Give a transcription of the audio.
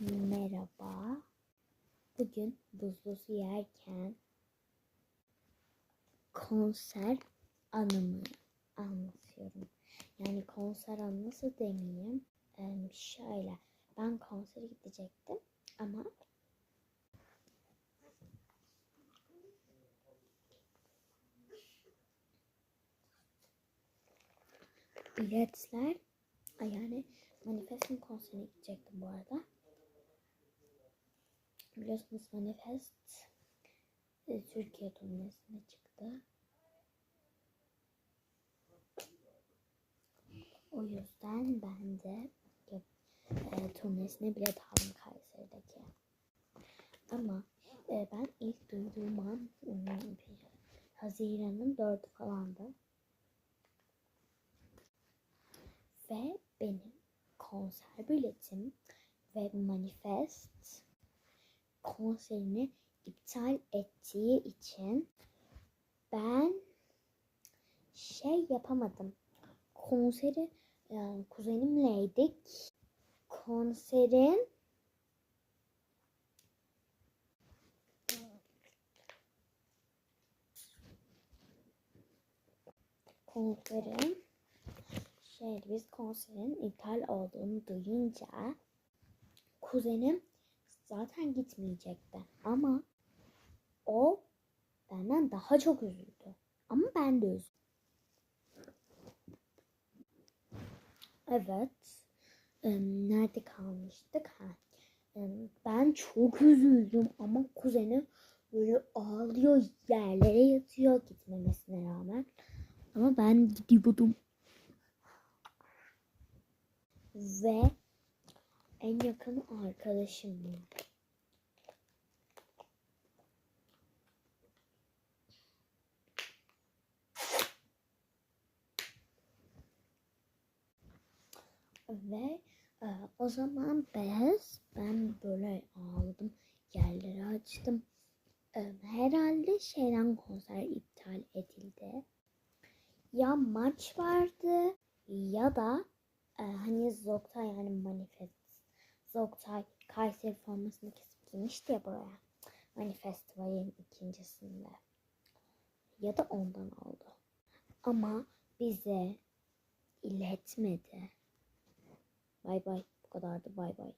Merhaba. Bugün buzlu su yerken konser anımı anlatıyorum. Yani konser anı nasıl demeyeyim? Ee, şöyle ben konsere gidecektim ama biletler yani Manifest'in konserine gidecektim bu arada. Biliyorsunuz Manifest e, Türkiye turnesine çıktı. O yüzden ben de e, turnesine bilet aldım Kayseri'deki. Ama e, ben ilk duyduğum an hmm, Haziran'ın 4'ü falandı. Ve benim konser biletim ve manifest konserini iptal ettiği için ben şey yapamadım. Konseri yani kuzenimleydik. Konserin konserin şey biz konserin iptal olduğunu duyunca kuzenim zaten gitmeyecekti ama o benden daha çok üzüldü. Ama ben de üzüldüm. Evet. Nerede kalmıştık? Ha. Ben çok üzüldüm ama kuzenim böyle ağlıyor yerlere yatıyor gitmemesine rağmen. Ama ben gidiyordum. Ve en yakın arkadaşım. Ve e, o zaman bez ben böyle ağladım. Yerleri açtım. E, herhalde şeyden konser iptal edildi. Ya maç vardı ya da e, hani Zoktay yani manifest. Zoktay Kayseri formasını kesip giymişti ya buraya. Manifestivalin ikincisinde. Ya da ondan oldu. Ama bize iletmedi. バイバイ。こだわってバイバイ。